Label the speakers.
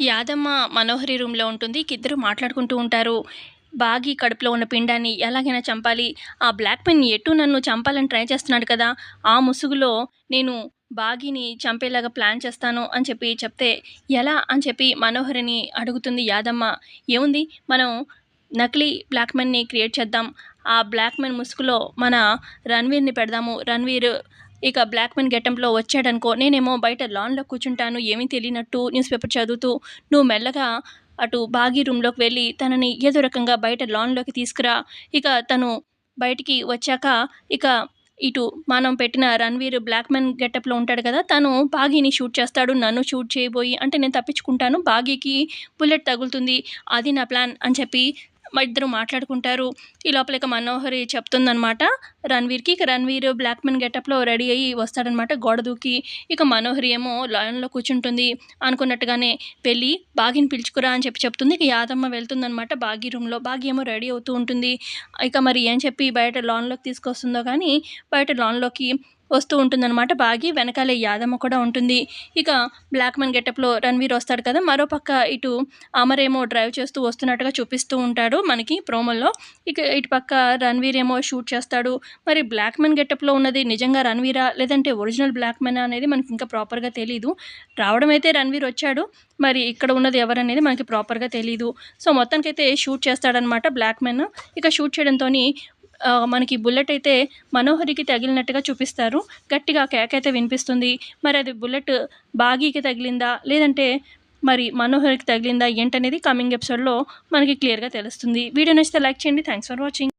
Speaker 1: యాదమ్మ మనోహరి రూమ్లో ఉంటుంది. ఇద్దరు మాట్లాడుకుంటూ ఉంటారు. బాగి కడుపులో ఉన్న పిండాన్ని ఎలాగైనా చంపాలి. ఆ బ్లాక్ పెన్ ఎటు నన్ను చంపాలని ట్రై చేస్తున్నాడు కదా. ఆ ముసుగులో నేను బాగిని చంపేలాగా ప్లాన్ చేస్తాను అని చెప్పి చెప్తే ఎలా అని చెప్పి మనోహరిని అడుగుతుంది యాదమ్మ. ఏముంది? మనం నకిలీ బ్లాక్ మెన్ని క్రియేట్ చేద్దాం. ఆ బ్లాక్ మెన్ ముసుగులో మన రణ్వీర్ని పెడదాము. రణ్వీర్ ఇక బ్లాక్ మెన్ గెటంలో వచ్చాడనుకో నేనేమో బయట లాన్లో కూర్చుంటాను ఏమీ తెలియనట్టు న్యూస్ పేపర్ చదువుతూ నువ్వు మెల్లగా అటు బాగి రూమ్లోకి వెళ్ళి తనని ఏదో రకంగా బయట లాన్లోకి తీసుకురా. ఇక తను బయటికి వచ్చాక ఇక ఇటు మనం పెట్టిన రణ్వీర్ బ్లాక్ మెన్ గెటప్లో ఉంటాడు కదా తను బాగీని షూట్ చేస్తాడు నన్ను షూట్ చేయబోయి అంటే నేను తప్పించుకుంటాను బాగీకి బుల్లెట్ తగులుతుంది అది నా ప్లాన్ అని చెప్పి మా ఇద్దరు మాట్లాడుకుంటారు. ఈ లోపల ఇక మనోహరి చెప్తుందనమాట రణ్వీర్కి ఇక రణ్వీర్ బ్లాక్ మెన్ గెటప్లో రెడీ అయ్యి వస్తాడనమాట గోడ దూకి. ఇక మనోహరి ఏమో లయన్లో కూర్చుంటుంది. అనుకున్నట్టుగానే వెళ్ళి బాగిని పిలుచుకురా అని చెప్పి చెప్తుంది. ఇక యాదమ్మ వెళ్తుందనమాట బాగి రూమ్లో. బాగి ఏమో రెడీ అవుతూ ఉంటుంది. ఇక మరి ఏం చెప్పి బయట లాన్లోకి తీసుకొస్తుందో కానీ బయట లాన్లోకి వస్తూ ఉంటుందన్నమాట. బాగి వెనకాలే యాదమ్మ కూడా ఉంటుంది. ఇక బ్లాక్ మెన్ గెటప్లో రణవీర్ వస్తాడు కదా మరోపక్క ఇటు అమరేమో డ్రైవ్ చేస్తూ వస్తున్నట్టుగా చూపిస్తూ ఉంటాడు మనకి ప్రోమోలో. ఇక ఇటు పక్క రణవీర్ ఏమో షూట్ చేస్తాడు. మరి బ్లాక్ మెన్ గెటప్లో ఉన్నది నిజంగా రణవీరా లేదంటే ఒరిజినల్ బ్లాక్ మెన్ అనేది మనకి ఇంకా ప్రాపర్గా తెలీదు. రావడం అయితే రణవీర్ వచ్చాడు మరి ఇక్కడ ఉన్నది ఎవరనేది మనకి ప్రాపర్గా తెలీదు. సో మొత్తానికైతే షూట్ చేస్తాడనమాట బ్లాక్ మెన్ ఇక షూట్ చేయడంతో మనకి బుల్లెట్ అయితే మనోహరికి తగిలినట్టుగా చూపిస్తారు. గట్టిగా కేక్ అయితే వినిపిస్తుంది. మరి అది బుల్లెట్ బాగీకి తగిలిందా? లేదంటే మరి మనోహరికి తగిలిందా? ఏంటనేది కమింగ్ ఎపిసోడ్లో మనకి క్లియర్గా తెలుస్తుంది. వీడియో నచ్చితే లైక్ చేయండి. Thanks for watching